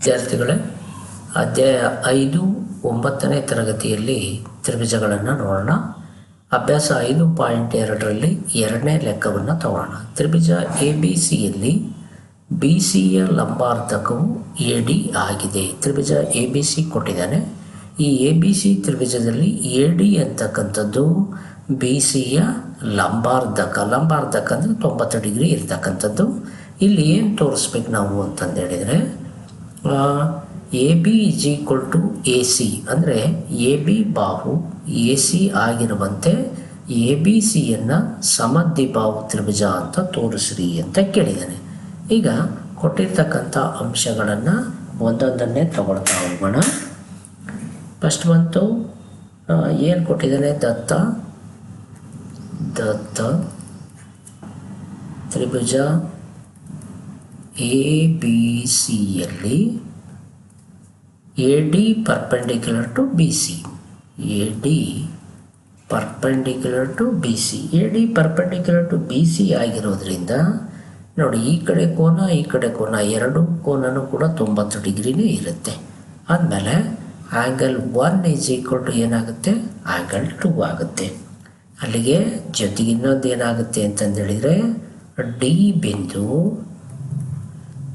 ವಿದ್ಯಾರ್ಥಿಗಳೇ, ಅಧ್ಯಾಯ ಐದು, ಒಂಬತ್ತನೇ ತರಗತಿಯಲ್ಲಿ ತ್ರಿಭುಜಗಳನ್ನು ನೋಡೋಣ. ಅಭ್ಯಾಸ ಐದು ಪಾಯಿಂಟ್ ಎರಡರಲ್ಲಿ ಎರಡನೇ ಲೆಕ್ಕವನ್ನು ತಗೋಣ ತ್ರಿಭುಜ ಎ ಬಿ ಸಿಯಲ್ಲಿ ಬಿ ಸಿಯ ಲಂಬಾರ್ಧಕವು ಎ ಡಿ ಆಗಿದೆ. ತ್ರಿಭುಜ ಎ ಬಿ ಸಿ ಕೊಟ್ಟಿದ್ದಾನೆ. ಈ ಎ ಬಿ ಸಿ ತ್ರಿಭುಜದಲ್ಲಿ ಎ ಡಿ ಅಂತಕ್ಕಂಥದ್ದು ಬಿ ಸಿಯ ಲಂಬಾರ್ಧಕ. ಲಂಬಾರ್ಧಕ ಅಂದರೆ ತೊಂಬತ್ತು ಡಿಗ್ರಿ ಇರ್ತಕ್ಕಂಥದ್ದು. ಇಲ್ಲಿ ಏನು ತೋರಿಸ್ಬೇಕು ನಾವು ಅಂತಂದು ಹೇಳಿದರೆ A B is equal to A C ಅಂದರೆ ಎ ಬಿ ಬಾಹು ಎ ಸಿ ಆಗಿರುವಂತೆ ಎ ಬಿ ಸಿಯನ್ನು ಸಮದ್ವಿಬಾಹು ತ್ರಿಭುಜ ಅಂತ ತೋರಿಸ್ರಿ ಅಂತ ಕೇಳಿದ್ದಾನೆ. ಈಗ ಕೊಟ್ಟಿರ್ತಕ್ಕಂಥ ಅಂಶಗಳನ್ನು ಒಂದೊಂದನ್ನೇ ತಗೊಳ್ತಾ ಹೋಗೋಣ. ಫಸ್ಟ್ ಬಂತು ಏನು ಕೊಟ್ಟಿದ್ದಾನೆ? ದತ್ತ ದತ್ತ, ತ್ರಿಭುಜ ಎ ಬಿ ಸಿಯಲ್ಲಿ A D perpendicular to B C A D perpendicular to B C A D perpendicular to B C ಆಗಿರೋದ್ರಿಂದ ನೋಡಿ, ಈ ಕಡೆ ಕೋನ, ಈ ಕಡೆ ಕೋನ, ಎರಡು ಕೋನನೂ ಕೂಡ ತೊಂಬತ್ತು ಡಿಗ್ರಿನೇ ಇರುತ್ತೆ. ಆದಮೇಲೆ angle one is equal to ಏನಾಗುತ್ತೆ? ಆ್ಯಂಗಲ್ ಟು ಆಗುತ್ತೆ. ಅಲ್ಲಿಗೆ ಜೊತೆಗೆ ಇನ್ನೊಂದು ಏನಾಗುತ್ತೆ ಅಂತಂದೇಳಿದರೆ ಡಿ ಬಿಂದು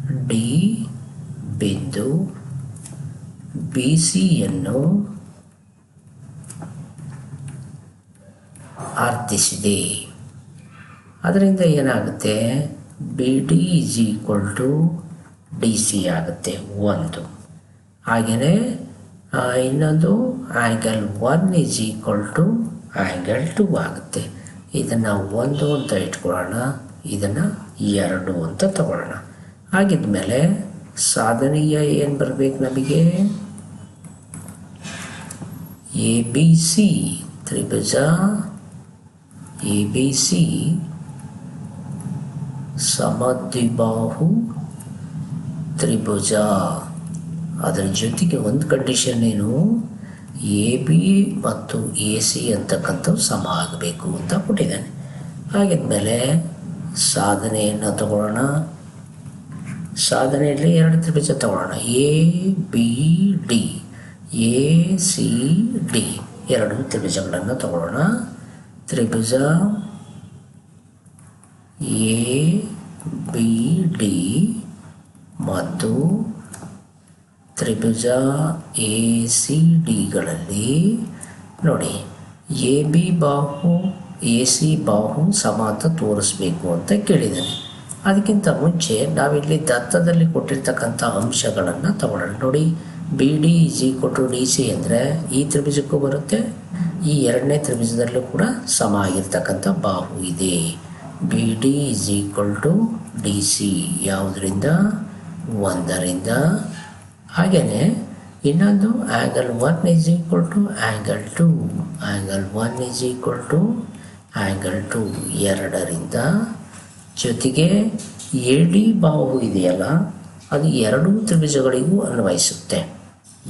ಡಿ ಬಿಂದು ಬಿ ಸಿಯನ್ನು ಅರ್ಥಿಸಿದೆ ಅದರಿಂದ ಏನಾಗುತ್ತೆ? B D is equal to D C ಆಗುತ್ತೆ. ಒಂದು. ಹಾಗೆಯೇ ಇನ್ನೊಂದು angle one is equal to angle two ಆಗುತ್ತೆ. ಇದನ್ನು ಒಂದು ಅಂತ ಇಟ್ಕೊಳ್ಳೋಣ. ಇದನ್ನು ಎರಡು ಅಂತ ತಗೊಳ್ಳೋಣ. ಹಾಗಿದ್ಮೇಲೆ ಸಾಧನೀಯ ಏನು ಬರಬೇಕು ನಮಗೆ? ಎ ಬಿ ಸಿ ತ್ರಿಭುಜ. ಎ ಬಿ ಸಿ ಸಮದ್ವಿಬಾಹು, ತ್ರಿಭುಜ. ಅದರ ಜೊತೆಗೆ ಒಂದು ಕಂಡೀಷನ್ ಏನು? ಎ ಬಿ ಮತ್ತು ಎ ಸಿ ಅಂತಕ್ಕಂಥವು ಸಮ ಆಗಬೇಕು ಅಂತ ಕೊಟ್ಟಿದ್ದಾನೆ. ಹಾಗಿದ್ಮೇಲೆ ಸಾಧನೆಯನ್ನು ತಗೊಳ್ಳೋಣ. ಸಾಧನೆಯಲ್ಲಿ ಎರಡು ತ್ರಿಭುಜ ತಗೊಳ್ಳೋಣ A B D A C D ಎರಡು ತ್ರಿಭುಜಗಳನ್ನು ತಗೊಳ್ಳೋಣ ತ್ರಿಭುಜ ಎ ಬಿ ಡಿ ಮತ್ತು ತ್ರಿಭುಜ ಎ ಸಿ ಡಿಗಳಲ್ಲಿ ನೋಡಿ ಎ ಬಿ ಬಾಹು ಎ ಸಿ ಬಾಹು ಸಮಾತ ತೋರಿಸ್ಬೇಕು ಅಂತ ಕೇಳಿದ್ದಾನೆ. ಅದಕ್ಕಿಂತ ಮುಂಚೆ ನಾವಿಲ್ಲಿ ದತ್ತದಲ್ಲಿ ಕೊಟ್ಟಿರ್ತಕ್ಕಂಥ ಅಂಶಗಳನ್ನು ತಗೊಳ್ಳೋಣ. ನೋಡಿ ಬಿ ಡಿ ಜಿ ಕೊಟ್ಟು ಡಿ ಸಿ ಅಂದರೆ ಈ ತ್ರಿಭುಜಕ್ಕೂ ಬರುತ್ತೆ, ಈ ಎರಡನೇ ತ್ರಿಭುಜದಲ್ಲೂ ಕೂಡ ಸಮ ಆಗಿರ್ತಕ್ಕಂಥ ಬಾಹು ಇದೆ. B D is equal to D C ಯಾವುದರಿಂದ? ಒಂದರಿಂದ. ಹಾಗೆಯೇ ಇನ್ನೊಂದು angle one is equal to angle two angle one is equal to angle two ಎರಡರಿಂದ. ಜೊತೆಗೆ ಏಡಿ ಬಾಹು ಇದೆಯಲ್ಲ, ಅದು ಎರಡೂ ತ್ರಿಭುಜಗಳಿಗೂ ಅನ್ವಯಿಸುತ್ತೆ.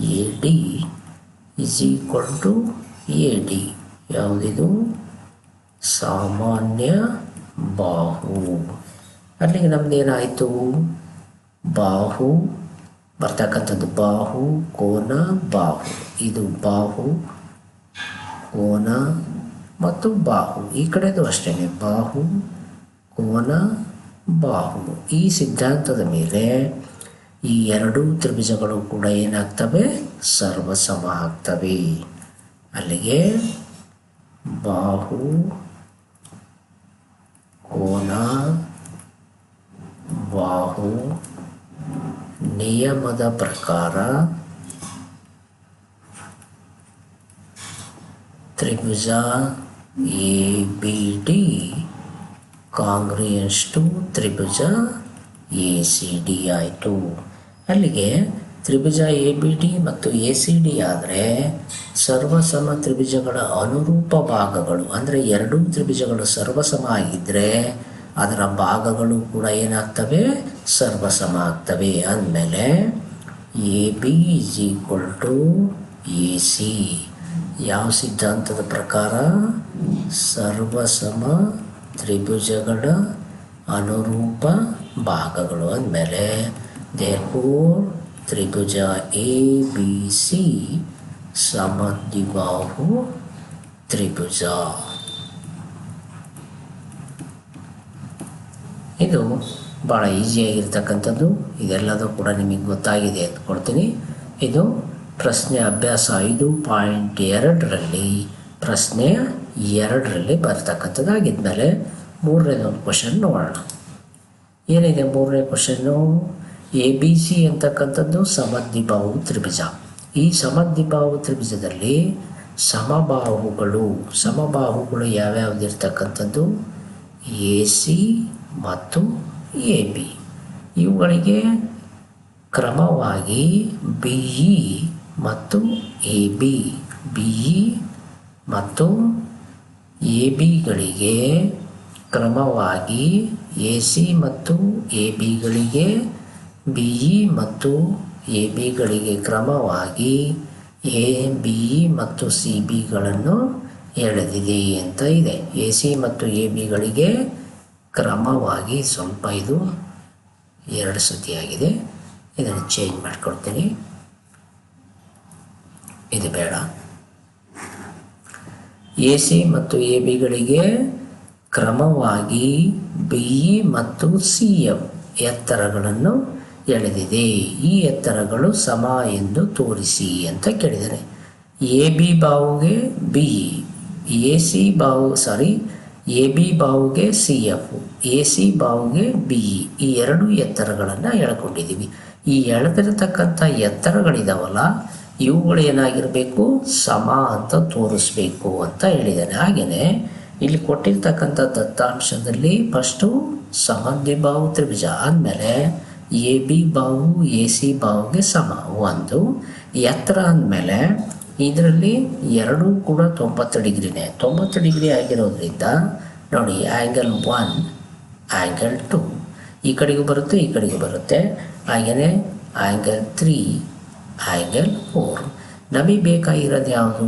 A D is equal to A D ಯಾವುದಿದು? ಸಾಮಾನ್ಯ ಬಾಹು. ಅಲ್ಲಿಗೆ ಏನಾಯಿತು ಬಾಹು, ಬರ್ತಕ್ಕಂಥದ್ದು ಬಾಹು, ಕೋನ ಬಾಹು. ಇದು ಬಾಹು, ಕೋನ ಮತ್ತು ಬಾಹು. ಈ ಕಡೆದು ಅಷ್ಟೇ ಬಾಹು ಕೋನ ಬಾಹು ಈ ಸಿದ್ಧಾಂತದ ಮೇಲೆ ಈ ಎರಡೂ ತ್ರಿಭುಜಗಳು ಕೂಡ ಏನಾಗ್ತವೆ? ಸರ್ವಸಮ ಆಗ್ತವೆ ಅಲ್ಲಿಗೆ ಬಾಹು, ಕೋನ, ಬಾಹು, ನಿಯಮದ ಪ್ರಕಾರ ತ್ರಿಭುಜ A, B, D congruence to Tribhuja A C D ಆಯಿತು. ಅಲ್ಲಿಗೆ ತ್ರಿಭುಜ ಎ ಬಿ ಡಿ ಮತ್ತು ಎ ಸಿ ಡಿ ಆದರೆ ಸರ್ವಸಮ ತ್ರಿಭುಜಗಳ ಅನುರೂಪ ಭಾಗಗಳು, ಅಂದರೆ ಎರಡೂ ತ್ರಿಭುಜಗಳು ಸರ್ವಸಮ ಆಗಿದ್ದರೆ ಅದರ ಭಾಗಗಳು ಕೂಡ ಏನಾಗ್ತವೆ? ಸರ್ವಸಮ ಆಗ್ತವೆ. ಅಂದಮೇಲೆ A B is equal to A C. ಯಾವ ಸಿದ್ಧಾಂತದ ಪ್ರಕಾರ? ಸರ್ವಸಮ ತ್ರಿಭುಜಗಳ, ಅನುರೂಪ ಭಾಗಗಳು ಅಂದಮೇಲೆ ದೇರ್ಫೋರ್ ತ್ರಿಭುಜ ಎ ಬಿ ಸಿ ಸಮದ್ವಿಬಾಹು, ತ್ರಿಭುಜ. ಇದು ಭಾಳ ಈಸಿಯಾಗಿರ್ತಕ್ಕಂಥದ್ದು ಇದೆಲ್ಲದೂ ಕೂಡ ನಿಮಗೆ ಗೊತ್ತಾಗಿದೆ ಅಂತ ಕೊಡ್ತೀನಿ ಇದು ಪ್ರಶ್ನೆ ಅಭ್ಯಾಸ ಐದು ಪಾಯಿಂಟ್ ಎರಡರಲ್ಲಿ ಪ್ರಶ್ನೆ ಎರಡರಲ್ಲಿ ಬರ್ತಕ್ಕಂಥದ್ದಾಗಿದ್ಮೇಲೆ ಮೂರನೇದು ಒಂದು ಕ್ವಶನ್ ನೋಡೋಣ. ಏನಿದೆ ಮೂರನೇ ಕ್ವಶನ್ನು ಎ ಬಿ ಸಿ ಅಂತಕ್ಕಂಥದ್ದು ಸಮದ್ವಿಭಾವು ತ್ರಿಭುಜ. ಈ ಸಮದ್ವಿಭಾವು ತ್ರಿಭುಜದಲ್ಲಿ ಸಮಬಾಹುಗಳು ಸಮಬಾಹುಗಳು ಯಾವ್ಯಾವ್ದು ಇರ್ತಕ್ಕಂಥದ್ದು ಎ ಸಿ ಮತ್ತು ಎ ಬಿ ಇವುಗಳಿಗೆ ಕ್ರಮವಾಗಿ ಬಿ ಇ ಮತ್ತು ಎ ಬಿ ಬಿ ಇ ಮತ್ತು ಎ ಬಿಗಳಿಗೆ ಕ್ರಮವಾಗಿ ಎ ಸಿ ಮತ್ತು ಎ ಬಿಗಳಿಗೆ ಬಿ ಇ ಮತ್ತು ಎ ಬಿಗಳಿಗೆ ಕ್ರಮವಾಗಿ ಎ ಬಿ ಇ ಮತ್ತು ಸಿ ಬಿಗಳನ್ನು ಎಳೆದಿದೆ ಅಂತ ಇದೆ. ಎ ಸಿ ಮತ್ತು ಎ ಬಿಗಳಿಗೆ ಕ್ರಮವಾಗಿ ಸ್ವಲ್ಪ ಇದು ಎರಡು ಸತಿ ಆಗಿದೆ ಇದನ್ನು ಚೇಂಜ್ ಮಾಡಿಕೊಡ್ತೀನಿ. ಇದು ಬೇಡ. ಎ ಸಿ ಮತ್ತು ಎ ಬಿಗಳಿಗೆ ಕ್ರಮವಾಗಿ ಬಿ ಇ ಮತ್ತು ಸಿ ಎಫ್ ಎತ್ತರಗಳನ್ನು ಎಳೆದಿದೆ. ಈ ಎತ್ತರಗಳು ಸಮ ಎಂದು ತೋರಿಸಿ ಅಂತ ಕೇಳಿದರೆ ಎ ಬಿ ಬಾವುಗೆ ಬಿ ಇ ಎ ಸಿ ಬಾವು, ಸಾರಿ ಎ ಬಿ ಬಾವುಗೆ ಸಿ ಎಫ್ ಎ ಸಿ ಬಾವುಗೆ ಬಿ ಇ ಈ ಎರಡು ಎತ್ತರಗಳನ್ನು ಎಳ್ಕೊಂಡಿದ್ದೀವಿ. ಈ ಎಳೆದಿರತಕ್ಕಂಥ ಎತ್ತರಗಳಿದಾವಲ್ಲ ಇವುಗಳು ಏನಾಗಿರಬೇಕು ಸಮ ಅಂತ ತೋರಿಸ್ಬೇಕು ಅಂತ ಹೇಳಿದ್ದಾನೆ ಹಾಗೆಯೇ ಇಲ್ಲಿ ಕೊಟ್ಟಿರ್ತಕ್ಕಂಥ ದತ್ತಾಂಶದಲ್ಲಿ ಫಸ್ಟು ಸಮದ್ವಿಬಾಹು ತ್ರಿಭುಜ ಆದಮೇಲೆ ಎ ಬಿ ಬಾವು ಎ ಸಿ ಬಾವುಗೆ ಸಮ. ಒಂದು. ಎತ್ತರ ಅಂದಮೇಲೆ ಇದರಲ್ಲಿ ಎರಡೂ ಕೂಡ ತೊಂಬತ್ತು ಡಿಗ್ರಿನೇ. ತೊಂಬತ್ತು ಡಿಗ್ರಿ ಆಗಿರೋದ್ರಿಂದ ನೋಡಿ ಆ್ಯಂಗಲ್ ಒನ್ ಆ್ಯಂಗಲ್ ಟು ಈ ಕಡೆಗೂ ಬರುತ್ತೆ, ಈ ಕಡೆಗೂ ಬರುತ್ತೆ. ಹಾಗೆಯೇ ಆ್ಯಂಗಲ್ ತ್ರೀ ಆ್ಯಂಗಲ್ ಫೋರ್. ನಮಗೆ ಬೇಕಾಗಿರೋದು ಯಾವುದು?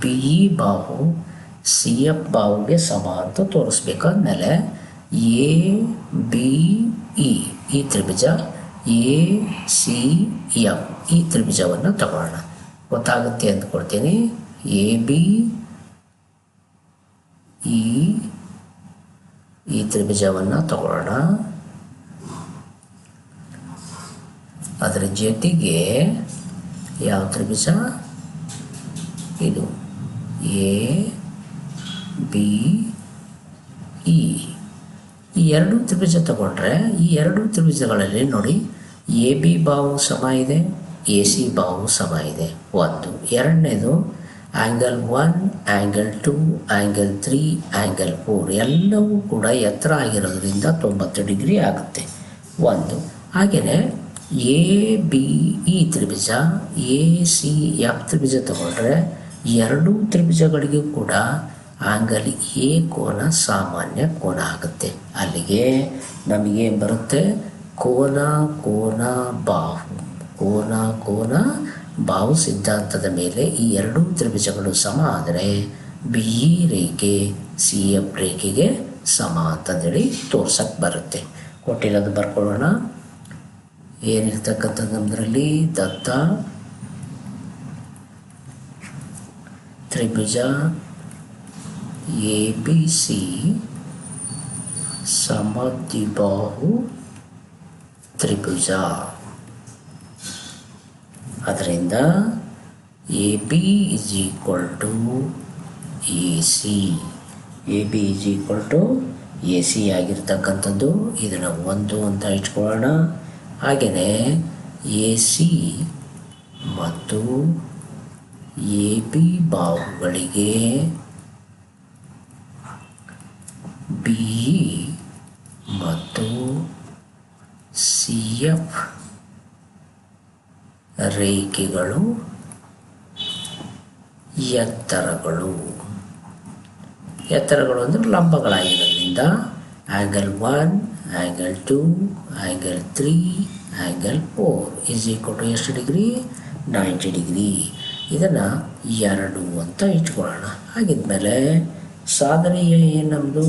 ಬಿ ಇ ಬಾಹು, ಸಿ ಎಫ್ ಬಾಹುಗೆ ಸಮ ಅಂತ ತೋರಿಸ್ಬೇಕಾದ್ಮೇಲೆ ಎ, ಬಿ, ಇ, ಈ ತ್ರಿಭುಜ. ಎ, ಸಿ, ಎಫ್, ಈ ತ್ರಿಭುಜವನ್ನು ತಗೊಳ್ಳೋಣ ಗೊತ್ತಾಗುತ್ತೆ ಅಂದ್ಕೊಡ್ತೀನಿ ಎ, ಬಿ, ಇ, ಈ ತ್ರಿಭುಜವನ್ನು ತಗೊಳ್ಳೋಣ ಅದರ ಜೊತೆಗೆ ಯಾವ ತ್ರಿಭುಜ? ಇದು ಎ, ಬಿ, ಇ. ಈ ಎರಡು ತ್ರಿಭುಜ ತಗೊಂಡ್ರೆ, ಈ ಎರಡು ತ್ರಿಭುಜಗಳಲ್ಲಿ ನೋಡಿ, ಎ, ಬಿ ಬಾವು ಸಮ ಇದೆ, ಎ, ಸಿ ಬಾವು ಸಮ ಇದೆ. ಒಂದು. ಎರಡನೇದು angle one angle two angle three angle four ಎಲ್ಲವೂ ಕೂಡ ಎತ್ತರ ಆಗಿರೋದ್ರಿಂದ ತೊಂಬತ್ತು ಡಿಗ್ರಿ ಆಗುತ್ತೆ. ಒಂದು. ಹಾಗೆಯೇ ಎ, ಬಿ, ಇ ತ್ರಿಭುಜ, ಎ, ಸಿ, ಎಫ್ ತ್ರಿಭುಜ ತಗೊಂಡ್ರೆ ಎರಡೂ ತ್ರಿಭುಜಗಳಿಗೂ ಕೂಡ ಆಂಗಲ್ ಎ ಕೋನ ಸಾಮಾನ್ಯ ಕೋನ ಆಗುತ್ತೆ. ಅಲ್ಲಿಗೆ ನಮಗೇನು ಬರುತ್ತೆ? ಕೋನ ಕೋನ, ಬಾಹು. ಕೋನ ಕೋನ, ಬಾಹು ಸಿದ್ಧಾಂತದ ಮೇಲೆ ಈ ಎರಡೂ ತ್ರಿಭುಜಗಳು ಸಮ ಆದರೆ ಬಿ, ಇ ರೇಖೆ, ಸಿ, ಎಫ್ ರೇಖೆಗೆ ಸಮ ಅಂತಂದೇಳಿ ತೋರ್ಸಕ್ಕೆ ಬರುತ್ತೆ. ಕೊಟ್ಟಿರೋದು ಬರ್ಕೊಳ್ಳೋಣ. ಏನಿರ್ತಕ್ಕಂಥದ್ದು ನಮ್ಮದರಲ್ಲಿ ದತ್ತ, ತ್ರಿಭುಜ, ಎ ಬಿ ಸಿ, ಸಮದ್ವಿಬಾಹು, ತ್ರಿಭುಜ. ಅದರಿಂದ A B is equal to A C. A B is equal to A C ಆಗಿರ್ತಕ್ಕಂಥದ್ದು. ಇದನ್ನು ಒಂದು ಅಂತ ಇಟ್ಕೊಳ್ಳೋಣ. ಹಾಗೆಯೇ ಎ ಸಿ ಮತ್ತು ಎ ಬಿ ಬಾಹುಗಳಿಗೆ ಬಿ ಮತ್ತು ಸಿ ಎಫ್ ರೇಖೆಗಳು ಎತ್ತರಗಳು. ಎತ್ತರಗಳು ಅಂದರೆ ಲಂಬಗಳಾಗಿರೋದ್ರಿಂದ angle one angle two angle three angle four is equal to ಎಷ್ಟು ಡಿಗ್ರಿ ನೈಂಟಿ ಡಿಗ್ರಿ ಇದನ್ನು ಎರಡು ಅಂತ ಇಟ್ಕೊಳ್ಳೋಣ. ಹಾಗಿದ್ಮೇಲೆ ಸಾಧನೀಯ ಏನು ನಮ್ಮದು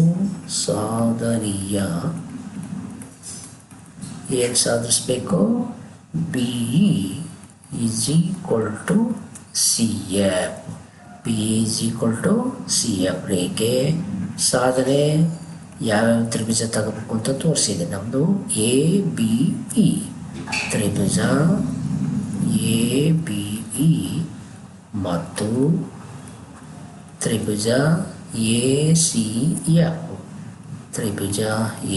ಸಾಧನೀಯ. ಏನು ಸಾಧಿಸ್ಬೇಕು? B is equal to C F B is equal to C F ರೇಖೆ ಸಾಧನೆ ಯಾವ್ಯಾವ ತ್ರಿಭುಜ ತಗೋಬೇಕು ಅಂತ ತೋರಿಸಿದೆ. ನಮ್ಮದು ಎ ಬಿ ಇ ತ್ರಿಭುಜ ಎ ಬಿ ಇ ಮತ್ತು ತ್ರಿಭುಜ ಎ ಸಿ ಎಫ್ ತ್ರಿಭುಜ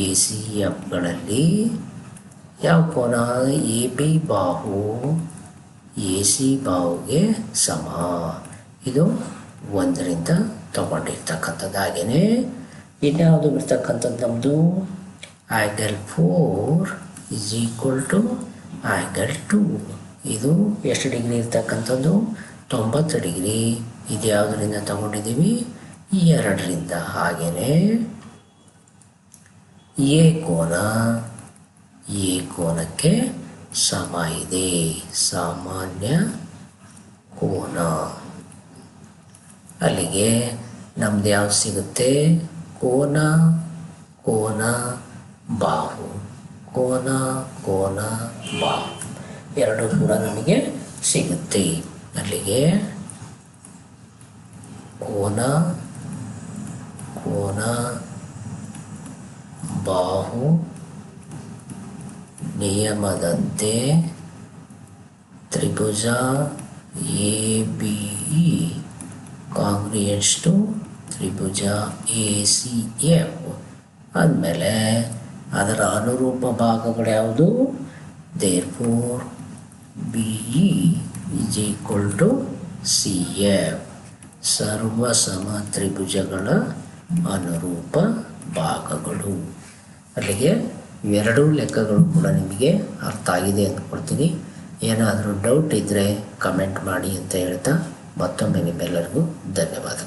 ಎ ಸಿ ಎಫ್ಗಳಲ್ಲಿ ಯಾವ ಕೋನ? ಎ ಬಿ ಬಾಹು ಎ ಸಿ ಬಾಹುಗೆ ಸಮ. ಇದು ಒಂದರಿಂದ ತಗೊಂಡಿರ್ತಕ್ಕಂಥದ್ದು ಇನ್ಯಾವುದು ಬರ್ತಕ್ಕಂಥದ್ದು ನಮ್ಮದು angle four is equal to angle two ಇದು ಎಷ್ಟು ಡಿಗ್ರಿ ಇರ್ತಕ್ಕಂಥದ್ದು? ತೊಂಬತ್ತು ಡಿಗ್ರಿ. ಇದು ಯಾವುದರಿಂದ ತಗೊಂಡಿದ್ದೀವಿ? ಎರಡರಿಂದ. ಹಾಗೆಯೇ ಎ ಕೋನ ಎ ಕೋನಕ್ಕೆ ಸಮ ಇದೆ. ಸಾಮಾನ್ಯ ಕೋನ. ಅಲ್ಲಿಗೆ ನಮ್ದು ಯಾವ್ದು ಸಿಗುತ್ತೆ? ಕೋನ ಕೋನ, ಬಾಹು. ಕೋನ ಕೋನ, ಬಾಹು. ಎರಡು ಕೂಡ ನಮಗೆ ಸಿಗುತ್ತೆ. ಅಲ್ಲಿಗೆ ಕೋನ ಕೋನ, ಬಾಹು, ನಿಯಮದಂತೆ ತ್ರಿಭುಜ ಎ, ಬಿ ಕಾಂಗ್ರಿಯನ್ಸ್ ಟು ತ್ರಿಭುಜ, ಎ ಸಿ ಎಫ್ ಆದಮೇಲೆ ಅದರ ಅನುರೂಪ ಭಾಗಗಳು ಯಾವುದು? Therefore B is equal to C F ಸರ್ವ ಸಮ ತ್ರಿಭುಜಗಳ ಅನುರೂಪ ಭಾಗಗಳು. ಅಲ್ಲಿಗೆ ಎರಡೂ ಲೆಕ್ಕಗಳು ಕೂಡ ನಿಮಗೆ ಅರ್ಥ ಆಗಿದೆ ಅಂದ್ಕೊಳ್ತೀನಿ ಏನಾದರೂ ಡೌಟ್ ಇದ್ದರೆ ಕಮೆಂಟ್ ಮಾಡಿ ಅಂತ ಹೇಳ್ತಾ ಮತ್ತೊಮ್ಮೆ ನಿಮ್ಮೆಲ್ಲರಿಗೂ ಧನ್ಯವಾದ